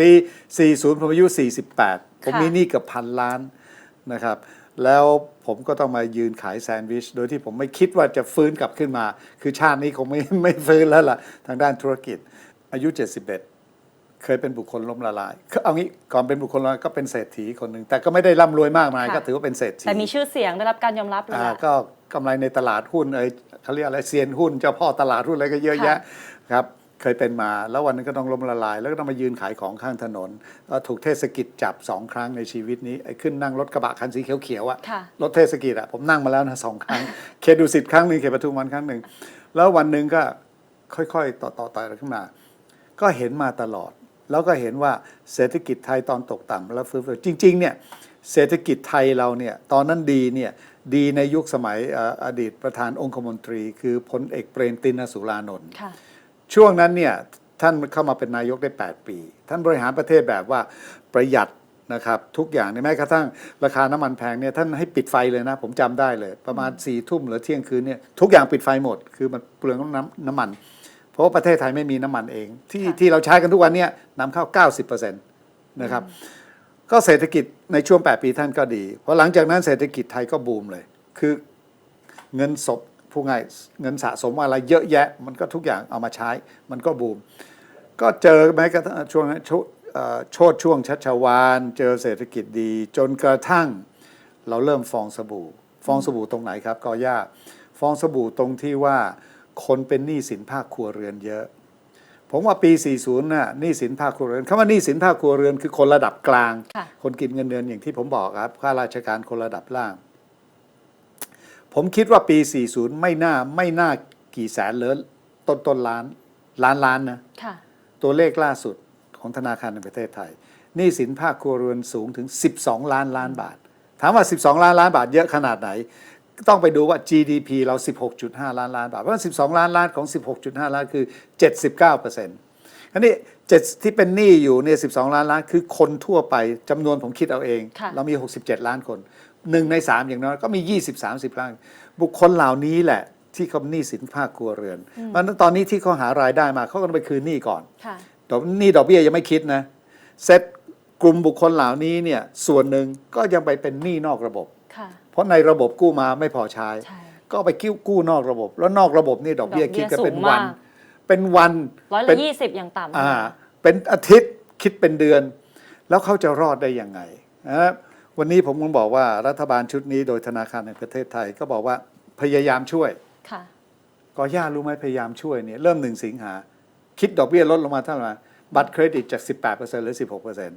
ปี 40 ผมอายุ 48 ผมค่ะมีหนี้เกับพันล้านนะครับ แล้วผมก็ต้องมายืนขายแซนด์วิช โดยที่ผมไม่คิดว่าจะฟื้นกลับขึ้นมา คือชาตินี้คงไม่ไม่ฟื้นแล้วล่ะ ทางด้านธุรกิจ อายุ 71 เคยเป็นบุคคลล้มละลายคือเอางี้ก่อนเป็นบุคคลล้มละลายก็เป็นเศรษฐีคนหนึ่งแต่ก็ไม่ได้ร่ำรวยมากมายค่ะ ก็ถือว่าเป็นเศรษฐี แต่มีชื่อเสียงได้รับการยอมรับเลยอ่าล่ะ ก็กำไรในตลาดหุ้นเอยเขาเรียกอะไรเซียนหุ้นเจ้าพ่อตลาดหุ้นอะไรก็เยอะค่ะแยะครับ เคยเป็นมา แล้ววันนึงก็ต้องล้มละลาย แล้วก็ต้องมายืนขายของข้างถนนก็ถูกเทศกิจจับสองครั้งในชีวิตนี้ไอ้ขึ้นนั่งรถกระบะคันสีเขียวๆอะค่ะรถเทศกิจอะผมนั่งมาแล้วนะสองครั้งเขตดุสิตครั้งหนึ่งเขตปทุมวันครั้งหนึ่งแล้ววันหนึ่งก็ค่อยๆ ต่อต่อต่อขึ้นมา ก็เห็นมาตลอด แล้วก็เห็นว่าเศรษฐกิจไทยตอนตกต่ำแล้วฟื้นจริง ๆ เนี่ยเศรษฐกิจไทยเราเนี่ยตอนนั้นดีเนี่ยดีในยุคสมัยเอ่ออดีตประธานองคมนตรี คือพลเอกเปรมตินสุรานนท์ค่ะ ช่วงนั้นเนี่ยท่านเข้ามาเป็นนายกได้ 8 ปี ท่านบริหารประเทศแบบว่าประหยัดนะครับทุกอย่างเนี่ยแม้กระทั่งราคาน้ำมันแพงเนี่ยท่านให้ปิดไฟเลยนะ ผมจำได้เลย ประมาณ4ี่ทุ่มหรือเที่ยงคืนเนี่ยทุกอย่างปิดไฟหมด คือมันเปลืองน้ำน้ำมัน เพราะว่าประเทศไทยไม่มีน้ำมันเอง ที่ค่ะที่เราใช้กันทุกวันเนี่ยนำเข้า 90%นะครับก็เศรษฐกิจในช่วง 8 ปีท่านก็ดี เพราะหลังจากนั้นเศรษฐกิจไทยก็บูมเลย คือเงินสด ผู้ง่ายเงินสะสมอะไรเยอะแยะ มันก็ทุกอย่างเอามาใช้ มันก็บูม ก็เจอแม้กระทั่งช่วงนั้นชเอ่อโชดช่วงชัชวาน เจอเศรษฐกิจดี จนกระทั่งเราเริ่มฟองสบู่ ฟองสบู่ตรงไหนครับก็ยากฟองสบู่ตรงที่ว่าคนเป็นหนี้สินภาคครัวเรือนเยอะ ผมว่าปี 40น่ะหนี้สินภาคครัวเรือนคำว่าหนี้สินภาคครัวเรือนคือคนระดับกลางค่ะคนกินเงินเดือนอย่างที่ผมบอกครับข้าราชการคนระดับล่าง ผมคิดว่าปี 40 ไม่น่าไม่น่ากี่แสนเลยต้นต้นล้าน ล้านล้านนะค่ะ ตัวเลขล่าสุดของธนาคารในประเทศไทยหนี้สินภาคครัวเรือนสูงถึง 12 ล้านล้านบาท ถามว่า 12 ล้านล้านบาทเยอะขนาดไหน ต้องไปดูว่า GDP เรา 16.5 ล้านล้านบาท เพราะว่า12 ล้านล้านของ 16.5 ล้านคือ 79เปอร์เซ็นต์อันนี้เจ็ดที่เป็นหนี้อยู่เนี่ย12 ล้านล้าน คือคนทั่วไปจำนวนผมคิดเอาเองค่ะเรามี 67 ล้านคน หนึ่งในสามอย่างน้อยก็มี 20-30ล้านบุคคลเหล่านี้แหละ ที่เขาหนี้สินภาคครัวเรือนเพราะฉะนั้นตอนนี้ที่เขาหารายได้มาเขาก็ต้องไปคืนหนี้ก่อนค่ะดอกหนี่ดอกเบี้ยยังไม่คิดนะเซ็ตกลุ่มบุคคลเหล่านี้เนี่ยส่วนหนึ่งก็ยังไปเป็นหนี้นอกระบบ ค่ะ เพราะในระบบกู้มาไม่พอใช้ ใช่ ก็ไปกิ้วกู้นอกระบบ แล้วนอกระบบนี่ดอกเบี้ยดอกเบี้คิยดกันเป็นสูงวัน มาก เป็นวันร้อยเป็ละนยี่สิบอย่างต่ำ อ่าเป็นอาทิตย์คิดเป็นเดือน แล้วเขาจะรอดได้ยังไงนะครับ วันนี้ผมก็บอกว่ารัฐบาลชุดนี้โดยธนาคารแห่งประเทศไทย ก็บอกว่าพยายามช่วยค่ะก็ย่ารู้ไหมพยายามช่วยเนี่ยเริ่มหนึ่งสิงหา คิดดอกเบี้ยลดลงมาเท่าไหร่บัตรเครดิตจาก 18%หรือ 16%น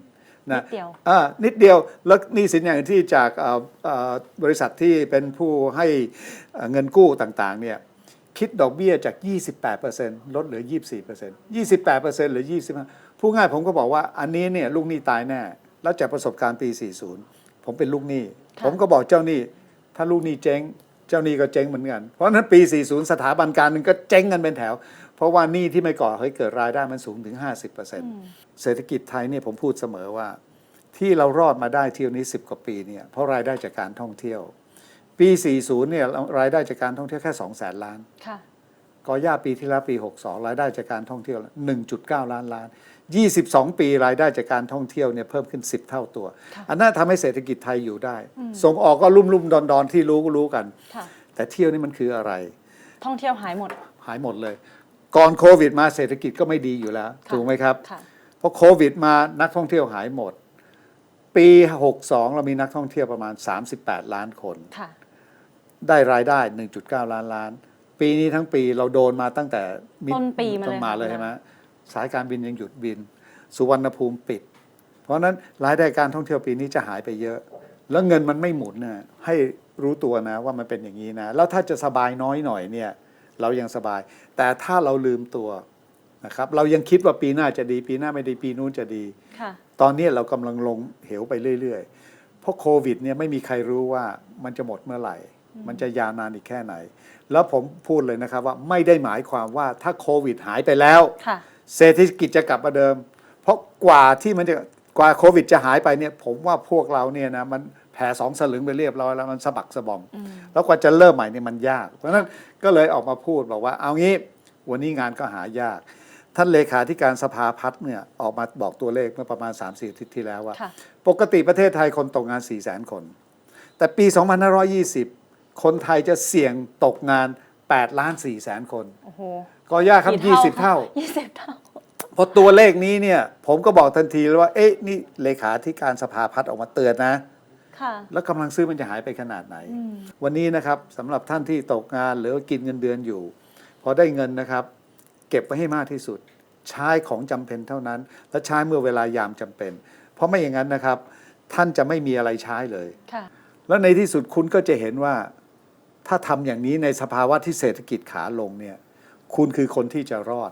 ะนิดเดียวอ่านิดเดียวแล้วหนี่สินอย่างที่จากเอ่อเอ่อบริษัทที่เป็นผู้ให้เอ่อเงินกู้ต่างๆเนี่ยคิดดอกเบี้ยจาก 28%ลดเหลือ 24% 28%เหรือ 25ผู้ง่ายผมก็บอกว่าอันนี้เนี่ยลูกหนี้ตายแน่ แล้วจากประสบการณ์ปี 40 ผมเป็นลูกหนี้ค่ะผมก็บอกเจ้าหนี้ ถ้าลูกหนี้เจ๊ง เจ้าหนี้ก็เจ๊งเหมือนกัน เพราะฉะนั้นปี 40 สถาบันการเงินก็เจ๊งกันเป็นแถว เพราะว่าหนี้ที่ไม่ก่อให้เกิดรายได้มันสูงถึง 50%เศรษฐกิจไทยเนี่ยผมพูดเสมอว่า ที่เรารอดมาได้เที่ยวนี้ 10 กว่าปีเนี่ยเพราะรายได้จากการท่องเที่ยว ปี 40 เนี่ยรายได้จากการท่องเที่ยวแค่2แสนล้านค่ะกอย่าปีที่แล้วปี 62 รายได้จากการท่องเที่ยว 1.9 ล้านล้าน 22 ปีรายได้จากการท่องเที่ยวเนี่ยเพิ่มขึ้น 10 เท่าตัวค่ะอันนั้นทำให้เศรษฐกิจไทยอยู่ได้ ส่งออกก็ลุ่มลุ่มดอนดอนๆที่รู้ก็รู้กันค่ะแต่เที่ยวนี่มันคืออะไร ท่องเที่ยวหายหมด หายหมดเลย ก่อนโควิดมาเศรษฐกิจก็ไม่ดีอยู่แล้วค่ะถูกไหมครับค่ะพอโควิดมานักท่องเที่ยวหายหมด ปี 62 เรามีนักท่องเที่ยวประมาณ 38 ล้านคนค่ะได้รายได้ 1.9 ล้านล้าน ปีนี้ทั้งปีเราโดนมาตั้งแต่ดต้นปีมาเลยต้นมาเลยค่ะใช่ไหม สายการบินยังหยุดบิน สุวรรณภูมิปิด เพราะฉะนั้นรายได้การท่องเที่ยวปีนี้จะหายไปเยอะ แล้วเงินมันไม่หมุนนะให้รู้ตัวนะว่ามันเป็นอย่างนี้นะ แล้วถ้าจะสบายน้อยหน่อยเนี่ยเรายังสบาย แต่ถ้าเราลืมตัวนะครับเรายังคิดว่าปีหน้าจะดี ปีหน้าไม่ดีปีนู้นจะดีค่ะตอนนี้เรากำลังลงเหวไปเรื่อยๆ เพราะโควิดเนี่ยไม่มีใครรู้ว่ามันจะหมดเมื่อไหร่ มันจะยาวนานอีกแค่ไหน แล้วผมพูดเลยนะครับว่าไม่ได้หมายความว่าถ้าโควิดหายไปแล้วค่ะ เศรษฐกิจจะกลับมาเดิม เพราะกว่าที่มันจะกว่าโควิดจะหายไปเนี่ยผมว่าพวกเราเนี่ยนะมันแผ่สองสลึงไปเรียบร้อยแล้วมันสะบักสะบอมแล้วกว่าจะเริ่มใหม่เนี่ยมันยาก เพราะฉะนั้นก็เลยออกมาพูดบอกว่าเอางี้วันนี้งานก็หายาก ท่านเลขาธิการสภาพัฒน์เนี่ยออกมาบอกตัวเลขเมื่อประมาณ 3 4อาทิตย์ที่แล้วว่าค่ะปกติประเทศไทยคนตกงาน 4 0 0 0 0 0 คน แต่ปี 2520 คนไทยจะเสี่ยงตกงาน 8 ล้าน4แสนคน โอ้โหก็ยากครับกี่20 เท่า ยี่สิบเท่า พอตัวเลขนี้เนี่ย ผมก็บอกทันทีเลยว่า เอ๊ะ นี่เลขาธิการสภาพัฒน์ออกมาเตือนนะ ค่ะ แล้วกำลังซื้อมันจะหายไปขนาดไหน อืม วันนี้นะครับสำหรับท่านที่ตกงานหรือว่ากินเงินเดือนอยู่ พอได้เงินนะครับ เก็บไว้ให้มากที่สุด ใช้ของจำเป็นเท่านั้น และใช้เมื่อเวลายามจำเป็น เพราะไม่อย่างนั้นนะครับ ท่านจะไม่มีอะไรใช้เลย ค่ะ แล้วในที่สุดคุณก็จะเห็นว่า ถ้าทำอย่างนี้ในสภาวะที่เศรษฐกิจขาลงเนี่ยคุณคือคนที่จะรอด